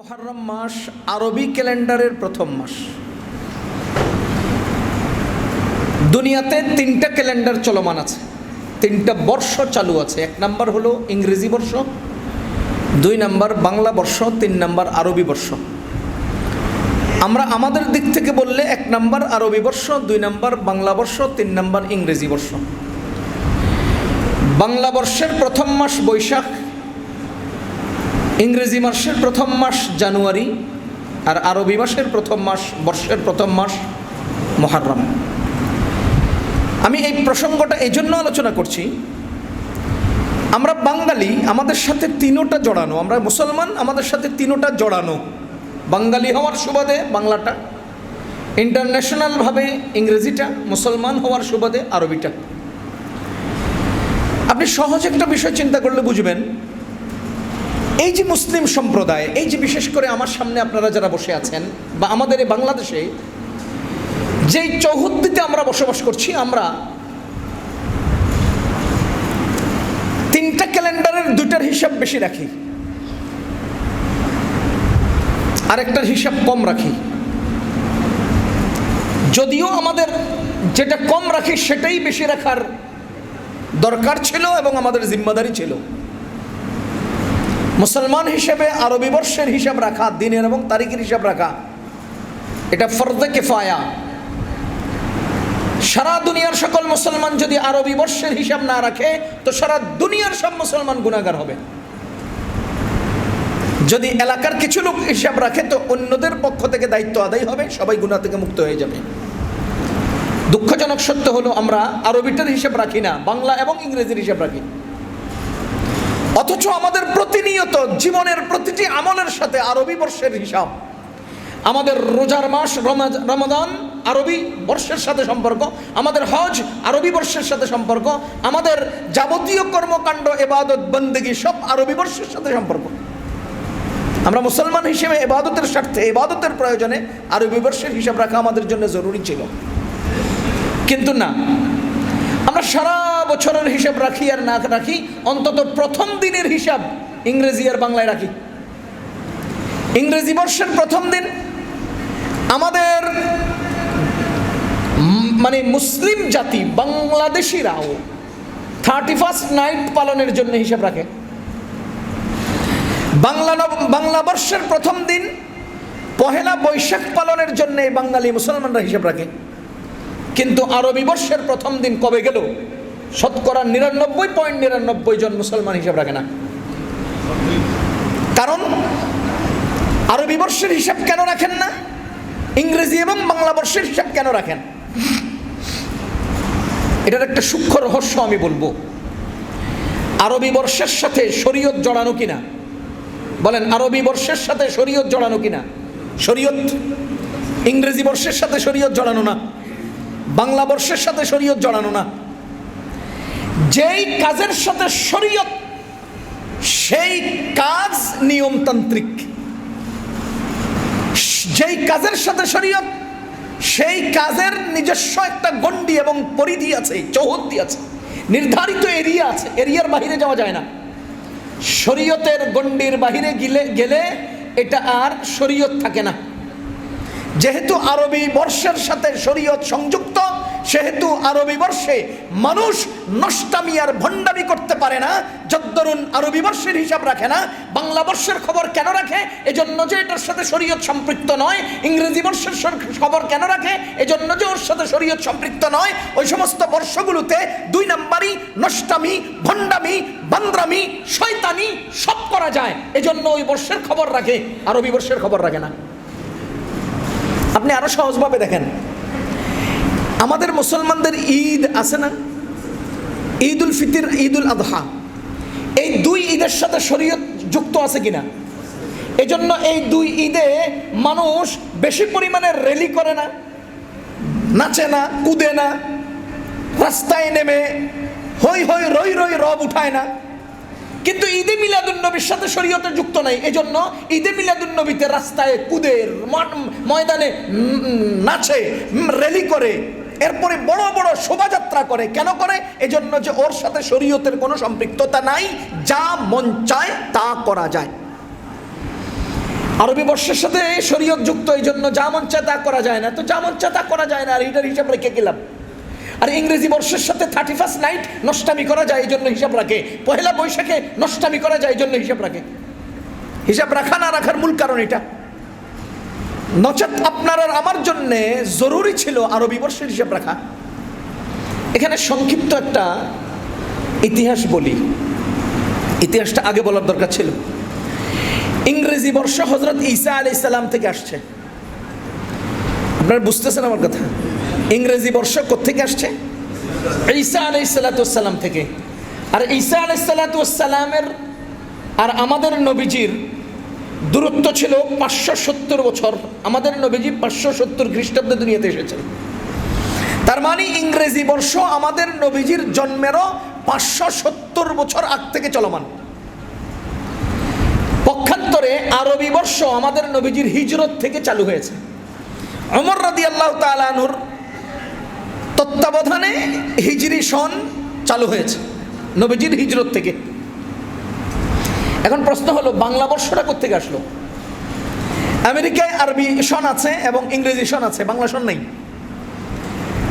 মুহররম মাস আরবি ক্যালেন্ডারের প্রথম মাস। দুনিয়াতে তিনটা ক্যালেন্ডার চলমান আছে। তিনটা বর্ষ চালু আছে। এক নাম্বার হলো ইংরেজি বর্ষ, দুই নাম্বার বাংলা বর্ষ, তিন নাম্বার আরবি বর্ষ। আমরা আমাদের দিক থেকে বললে এক নাম্বার আরবি বর্ষ, দুই নাম্বার বাংলা বর্ষ, তিন নাম্বার ইংরেজি বর্ষ। বাংলা বর্ষের প্রথম মাস বৈশাখ ইংরেজি মাসের প্রথম মাস জানুয়ারি আর আরবি মাসের প্রথম মাস, বর্ষের প্রথম মাস মহারম আমি এই প্রসঙ্গটা এই জন্য আলোচনা করছি, আমরা বাঙালি আমাদের সাথে তিনোটা জড়ানো, আমরা মুসলমান আমাদের সাথে তিনোটা জড়ানো। বাঙালি হওয়ার সুবাদে বাংলাটা ইন্টারন্যাশনালভাবে ইংরেজিটা, মুসলমান হওয়ার সুবাদে আরবিটা। আপনি সহজ একটা বিষয় চিন্তা করলে বুঝবেন এই যে মুসলিম সম্প্রদায়, এই যে বিশেষ করে আমার সামনে আপনারা যারা বসে আছেন বা আমাদের এই বাংলাদেশে যেই চৌহদ্দিতে আমরা বসবাস করছি, আমরা তিনটা ক্যালেন্ডারের দুইটার হিসাব বেশি রাখি। আরেকটার হিসাব কম রাখি। যদিও আমাদের যেটা কম রাখি, সেটাই বেশি রাখার দরকার ছিল এবং আমাদের জিম্মাদারি ছিল। মুসলমান হিসেবে আরবি বর্ষের হিসাব রাখা, দিনের এবং তারিখের হিসাব রাখা, এটা ফরদে কেফায়া। সারা দুনিয়ার সকল মুসলমান যদি আরবি বর্ষের হিসাব না রাখে, তো সারা দুনিয়ার সব মুসলমান গুণাগার হবে। যদি এলাকার কিছু লোক হিসাব রাখে, তো অন্যদের পক্ষ থেকে দায়িত্ব আদায় হবে, সবাই গুণা থেকে মুক্ত হয়ে যাবে। দুঃখজনক সত্য হলো, আমরা আরবিটার হিসাব রাখি না, বাংলা এবং ইংরেজির হিসাব রাখি। অথচ আমাদের প্রতিনিয়ত জীবনের প্রতিটি আমলের সাথে আরবি বর্ষের হিসাব। আমাদের রোজার মাস রমা- রমাদান আরবি বর্ষের সাথে সম্পর্ক, আমাদের হজ আরবি বর্ষের সাথে সম্পর্ক, আমাদের যাবতীয় কর্মকাণ্ড, এবাদত, বন্দেগী সব আরবি বর্ষের সাথে সম্পর্ক। আমরা মুসলমান হিসেবে এবাদতের স্বার্থে, এবাদতের প্রয়োজনে আরবি বর্ষের হিসাব রাখা আমাদের জন্য জরুরি ছিল। কিন্তু না, আমরা সারা বছরের হিসাব রাখি আর না রাখি, অন্তত প্রথম দিনের হিসাব ইংরেজি আর বাংলায় রাখি। ইংরেজি বর্ষের প্রথম দিন আমাদের মানে মুসলিম জাতি, বাংলাদেশিরাও থার্টি ফার্স্ট নাইট পালনের জন্য হিসাব রাখে। বাংলা বাংলা বর্ষের প্রথম দিন পহেলা বৈশাখ পালনের জন্য বাঙালি মুসলমানরা হিসাব রাখে। কিন্তু আরবি বর্ষের প্রথম দিন কবে গেল? শতকরা নিরানব্বই পয়েন্ট নিরানব্বই জন মুসলমান হিসাব রাখে না। কারণ আরবি বর্ষের হিসাব কেন রাখেন না? ইংরেজি এবং বাংলা বর্ষের হিসাব কেন রাখেন? এটার একটা সূক্ষ্ম রহস্য আমি বলব। আরবি বর্ষের সাথে শরীয়ত জড়ানো কিনা? বলেন, আরবি বর্ষের সাথে শরীয়ত জড়ানো কিনা? শরীয়ত ইংরেজি বর্ষের সাথে শরীয়ত জড়ানো না। বাংলা বর্ষের সাথে শরীয়ত জড়ানো না। যেই কাজের সাথে শরীয়ত, সেই কাজ নিয়মতান্ত্রিক। যেই কাজের সাথে শরীয়ত, সেই কাজের নিজস্ব একটা গণ্ডি এবং পরিধি আছে, চৌহদ্দি আছে, নির্ধারিত এরিয়া আছে, এরিয়ার বাহিরে যাওয়া যায় না। শরীয়তের গণ্ডির বাহিরে গেলে গেলে এটা আর শরীয়ত থাকে না। যেহেতু আরবি বর্ষের সাথে শরীয়ত সংযুক্ত সেহেতু আরবি বর্ষে মানুষ নষ্টামি আর ভণ্ডামি করতে পারে না, যদ্দরুন আরবি বর্ষের হিসাব রাখে না, বাংলা বর্ষের খবর কেন রাখে? এজন্য যে এটার সাথে শরীয়ত সম্পৃক্ত নয়, ইংরেজি বর্ষের খবর কেন রাখে? এজন্য যে ওর সাথে শরীয়ত সম্পৃক্ত নয়, ওই সমস্ত বর্ষগুলোতে দুই নাম্বারই নষ্টামি, ভণ্ডামি, বান্দ্রামি, শয়তানি সব করা যায়। এজন্য ওই বর্ষের খবর রাখে, আরবি বর্ষের খবর রাখে না। আপনি আরও সহজভাবে দেখেন। আমাদের মুসলমানদের ঈদ আছে না? ঈদ উল ফিতির ঈদ উল আদহা এই দুই ঈদের সাথে শরীয়ত যুক্ত আছে কিনা? এজন্য এই দুই ঈদে মানুষ বেশি পরিমাণে র্যালি করে না, নাচে না, কুদে না, রাস্তায় নেমে হই হই রই রই রব উঠায় না। কিন্তু ঈদে মিলাদুন্নবীর সাথে শরীয়তে যুক্ত নাই, এজন্য ঈদে মিলাদুন্নবীতে রাস্তায় কুদের ময়দানে নাচে র্যালি করে। এরপরে বড় বড় শোভাযাত্রা করে। কেন করে? এজন্য যে ওর সাথে শরীয়তের কোনো সম্পৃক্ততা নাই, যা মন চায় তা করা যায়। আরবি বর্ষের সাথে শরীয়ত যুক্ত এই জন্য যা মন চায় তা করা যায় না। তো যা মন চায় তা করা যায় না, আর এটার হিসাব রেখে গেলাম। আর ইংরেজি বর্ষের সাথে থার্টি ফার্স্ট নাইট নষ্টামি করা যায় এই জন্য হিসাব রাখে। পহেলা বৈশাখে নষ্টামি করা যায় এই জন্য হিসাব রাখে। হিসাব রাখা না রাখার মূল কারণ এটা। নচেত আপনার আর আমার জন্য জরুরি ছিল আরবি বর্ষের হিসাব রাখা। এখানে সংক্ষিপ্ত একটা ইতিহাস বলি। ইতিহাসটা আগে বলার দরকার ছিল। ইংরেজি বর্ষ হজরত ঈসা আলি ইসলাম থেকে আসছে। আপনারা বুঝতেছেন আমার কথা? ইংরেজি বর্ষ কোথেকে আসছে? ঈসা আলি সালাতাম থেকে। আর ঈসা আলি সালাতামের আর আমাদের নবীজির দূরত্ব ছিল পাঁচশো সত্তর বছর। আমাদের নবীজি পাঁচশো সত্তর খ্রিস্টাব্দে দুনিয়াতে এসেছেন। তার মানে ইংরেজি বর্ষ আমাদের নবীজির জন্মেরও পাঁচশো সত্তর বছর আগ থেকে চলমান। পক্ষান্তরে আরবি বর্ষ আমাদের নবীজির হিজরত থেকে চালু হয়েছে। অমর রাদি আল্লাহ তালানুর তত্ত্বাবধানে হিজরি সন চালু হয়েছে, নবীজির হিজরত থেকে। এখন প্রশ্ন হলো, বাংলা বর্ষটা কোথেকে আসলো? আমেরিকায় আরবি সন আছে এবং ইংরেজি সন আছে, বাংলা সন নেই।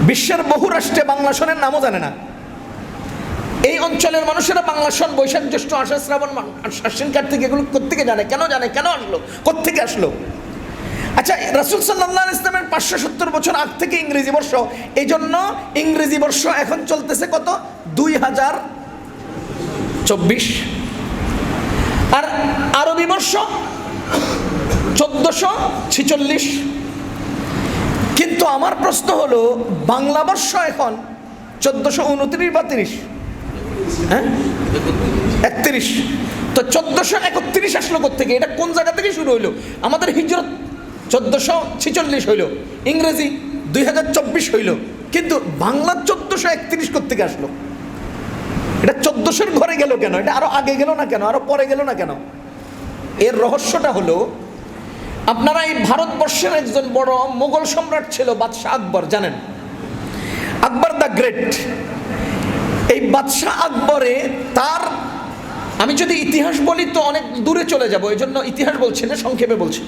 বিশ্বের বহু রাষ্ট্রে বাংলা সনের নামও জানে না। এই অঞ্চলের মানুষেরা বাংলা সন, বৈশাখ জ্যৈষ্ঠ আষাঢ় শ্রাবণ আশ্বিন কার্তিক এগুলো কোথেকে জানে? কেন জানে? কেন আসলো? কোথেকে আসলো? আচ্ছা রাসুল সাল্লাহ ইসলামের পাঁচশো সত্তর বছর আগ থেকে ইংরেজি বর্ষ এই জন্য ইংরেজি বর্ষ এখন চলতেছে কত? দুই হাজার চব্বিশ। আরবি বর্ষ চোদ্দশো ছিচল্লিশ। কিন্তু আমার প্রশ্ন হলো, বাংলা বর্ষ এখন চোদ্দশো উনত্রিশ বা তিরিশ? হ্যাঁ? একত্রিশ। তো চোদ্দশো একত্রিশ আসলো থেকে এটা কোন জায়গা থেকে শুরু হইল? আমাদের হিজরত চোদ্দশো ছিচল্লিশ হইল। ইংরেজি দুই হাজার চব্বিশ হইল। কিন্তু বাংলা চোদ্দশো একত্রিশ থেকে আসলো? এটা চোদ্দশোর ঘরে গেল কেন? এটা আরও আগে গেল না কেন? আরও পরে গেল না কেন? এর রহস্যটা হলো, আপনারা এই ভারতবর্ষের একজন বড় মোগল সম্রাট ছিল বাদশাহ আকবর, জানেন? Akbar the great. এই বাদশাহ আকবরে তার, আমি যদি ইতিহাস বলি তো অনেক দূরে চলে যাব এই জন্য ইতিহাস বলছি না, সংক্ষেপে বলছি।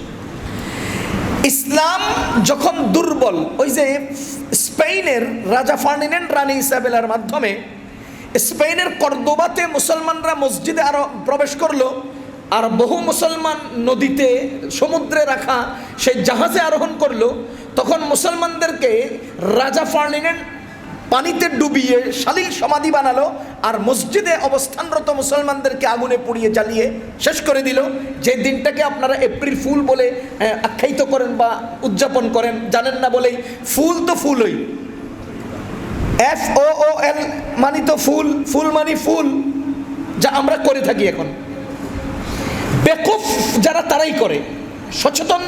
ইসলাম যখন দুর্বল, ওই যে স্পেনের রাজা ফার্নিনেন্ড রানী ইসাবেলার মাধ্যমে, স্পেনের কর্দোবাতে মুসলমানরা মসজিদে আরও প্রবেশ করল আর বহু মুসলমান নদীতে সমুদ্রে রাখা সেই জাহাজে আরোহণ করল, তখন মুসলমানদেরকে রাজা ফার্নিনেন্ড পানিতে ডুবিয়ে শালীল সমাধি বানালো আর মসজিদে অবস্থানরত মুসলমানদেরকে আগুনে পুড়িয়ে জ্বালিয়ে শেষ করে দিল। যে দিনটাকে আপনারা এপ্রিল ফুল বলে আখ্যায়িত করেন বা উদযাপন করেন, জানেন না বলেই, ফুল তো ফুলই। এফ ও এল মানি তো ফুল ফুল মানি ফুল, যা আমরা করে থাকি এখন। বেকুফ যারা তারাই করে, সচেতন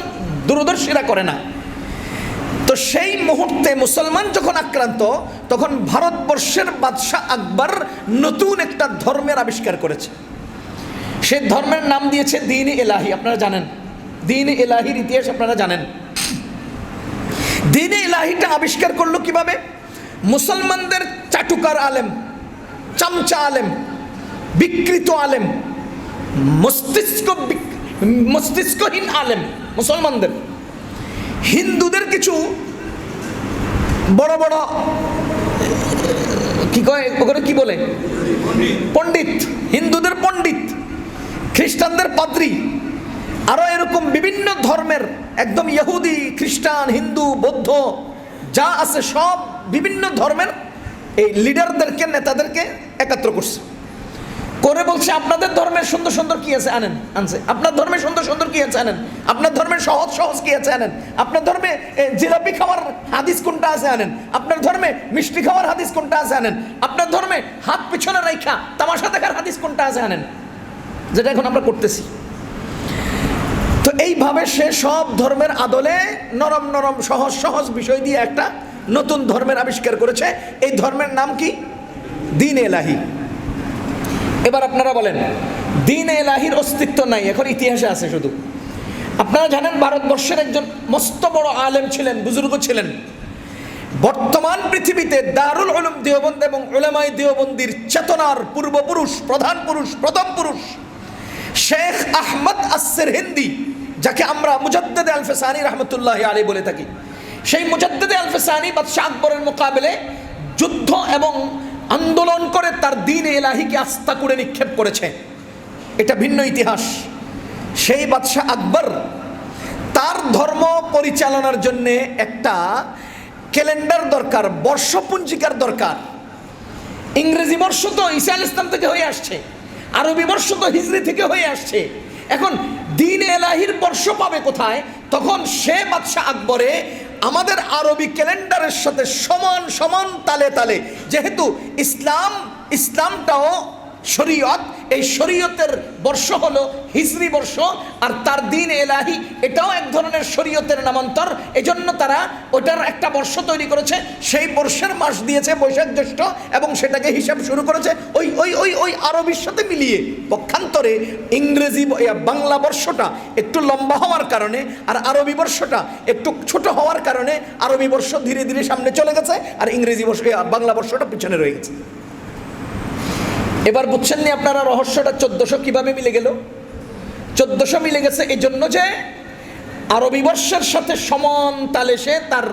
দূরদর্শীরা করে না। তো সেই মুহূর্তে মুসলমান যখন আক্রান্ত, তখন ভারতবর্ষের বাদশাহ আকবর নতুন একটা ধর্মের আবিষ্কার করেছে। সে ধর্মের নাম দিয়েছে দিন এলাহি আপনারা জানেন। দিন এলাহির ইতিহাস আপনারা জানেন। দিন এলাহিটা আবিষ্কার করল কীভাবে? মুসলমানদের চাটুকার আলেম, চামচা আলেম, বিকৃত আলেম মস্তিষ্ক মস্তিষ্কহীন আলেম, মুসলমানদের। হিন্দুদের কিছু বড় বড়, কি কয় ওখানে কি বলে? পণ্ডিত। হিন্দুদের পণ্ডিত, খ্রিস্টানদের পাদ্রী। আরও এরকম বিভিন্ন ধর্মের একদম ইহুদি, খ্রিস্টান, হিন্দু, বৌদ্ধ, যা আছে সব বিভিন্ন ধর্মের এই লিডারদেরকে, নেতাদেরকে একাত্র করছে। করে বলছে, আপনাদের ধর্মের সুন্দর সুন্দর কি আছে আনেন? আনছে। আপনার ধর্মে সুন্দর সুন্দর কি আছে আনেন? আপনার ধর্মের সহজ সহজ কি আছে আনেন? আপনার ধর্মে জিলাপি খাওয়ার হাদিস কোনটা আছে আনেন? আপনার ধর্মে মিষ্টি খাওয়ার হাদিস কোনটা আছে আনেন? আপনার ধর্মে হাত পিছনে রাইখা তামাশা দেখার হাদিস কোনটা আছে আনেন? যেটা এখন আমরা করতেছি। তো এইভাবে সে সব ধর্মের আদলে নরম নরম সহজ সহজ বিষয় দিয়ে একটা নতুন ধর্মের আবিষ্কার করেছে। এই ধর্মের নাম কি? দিন এলাহি। এবার আপনারা বলেন, দিন এলাহির অস্তিত্ব নাই, এখন ইতিহাসে আছে শুধু। আপনারা জানেন ভারতবর্ষের একজন মস্ত বড় আলেম ছিলেন, বুজুর্গ ছিলেন। বর্তমান পৃথিবীতে দারুল উলুম দেওবন্দ এবং উলামাই দেওবন্দির চেতনার পূর্বপুরুষ, প্রধান পুরুষ, প্রথম পুরুষ, শেখ আহমদ আসের হিন্দি, যাকে আমরা মুজাদ্দেদে আলফেসানি রহমতুল্লাহ আলী বলে থাকি। সেই মুজাদ্দেদে আলফেসানি বাদশাহ আকবরের মোকাবেলে যুদ্ধ এবং আন্দোলন করে তার দিন এলাহিকে আস্থা করে নিক্ষেপ করেছে। এটা ভিন্ন ইতিহাস। সেই বাদশাহ আকবর তার ধর্ম পরিচালনার জন্য একটা ক্যালেন্ডার দরকার, বর্ষপঞ্জিকার দরকার। ইংরেজি বর্ষ তো ঈসা আল ইসলাম থেকে হয়ে আসছে, আরবি বর্ষ তো হিজরি থেকে হয়ে আসছে। এখন দিন এলাহির বর্ষ পাবে কোথায়? তখন সে বাদশাহ আকবরে আমাদের আরবি ক্যালেন্ডারের সাথে সমান সমান তালে তালে। যেহেতু ইসলাম ইসলামটাও শরীয়ত, এই শরীয়তের বর্ষ হলো হিজরি বর্ষ, আর তার দিন এলাহি, এটাও এক ধরনের শরীয়তের নামান্তর। এজন্য তারা ওটার একটা বর্ষ তৈরি করেছে, সেই বর্ষের মাস দিয়েছে বৈশাখ জ্যৈষ্ঠ, এবং সেটাকে হিসাব শুরু করেছে ওই ওই ওই ওই আরবির সাথে মিলিয়ে। পক্ষান্তরে ইংরেজি বাংলা বর্ষটা একটু লম্বা হওয়ার কারণে, আর আরবি বর্ষটা একটু ছোট হওয়ার কারণে আরবি বর্ষ ধীরে ধীরে সামনে চলে গেছে, আর ইংরেজি বর্ষ বাংলা বর্ষটা পিছনে রয়ে গেছে। এবার বুঝছেন নি আপনারা রহস্যটা চোদ্দশো কীভাবে মিলে গেল? চোদ্দশো মিলে গেছে এই জন্য যে আরবি বর্ষের সাথে সমান তালে সে তার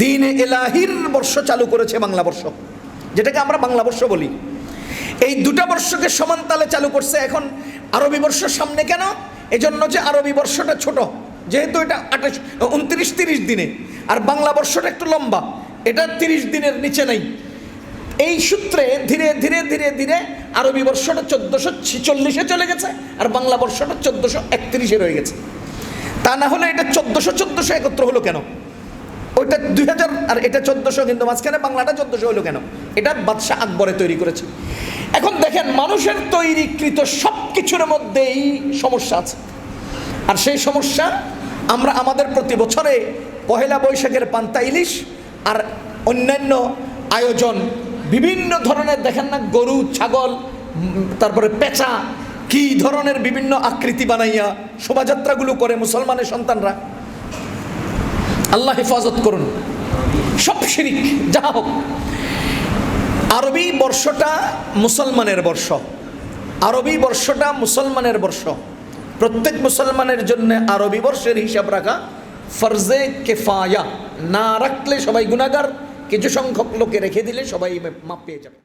দিন এলাহির বর্ষ চালু করেছে বাংলা বর্ষ। যেটাকে আমরা বাংলা বর্ষ বলি। এই দুটা বর্ষকে সমান তালে চালু করছে এখন আরবি বর্ষ সামনে কেন? এজন্য যে আরবি বর্ষটা ছোট, যেহেতু এটা আঠাশ, উনত্রিশ, তিরিশ দিনে। আর বাংলা বর্ষটা একটু লম্বা, এটা তিরিশ দিনের নিচে নেই। এই সূত্রে ধীরে ধীরে ধীরে ধীরে আরবি বর্ষটা চোদ্দোশো ছিচল্লিশে চলে গেছে আর বাংলা বর্ষটা চোদ্দোশো একত্রিশে রয়ে গেছে। তা না হলে এটা চোদ্দোশো চোদ্দোশো একত্র হলো কেন? ওইটা দুই হাজার আর এটা চোদ্দোশো কিন্তু মাঝখানে, বাংলাটা চোদ্দোশো হলো কেন? এটা বাদশাহ আকবরে তৈরি করেছে। এখন দেখেন, মানুষের তৈরিকৃত সব কিছুর মধ্যেই সমস্যা আছে। আর সেই সমস্যা আমরা আমাদের প্রতি বছরে পহেলা বৈশাখের পান্তা ইলিশ আর অন্যান্য আয়োজন বিভিন্ন ধরনের, দেখেন না, গরু, ছাগল তারপরে পেঁচা, কি ধরনের বিভিন্ন আকৃতি বানাইয়া শোভাযাত্রাগুলো করে মুসলমানের সন্তানরা। আল্লাহ হেফাজত করুন। সব শিরিক, যা হোক। আরবি বর্ষটা মুসলমানের বর্ষ। আরবি বর্ষটা মুসলমানের বর্ষ। প্রত্যেক মুসলমানের জন্য আরবি বর্ষের হিসাব রাখা ফরজে কেফায়া। না রাখলে সবাই গুণাগার কিছু সংখ্যক লোকে রেখে দিলে সবাই মাপ পেয়ে যাবে।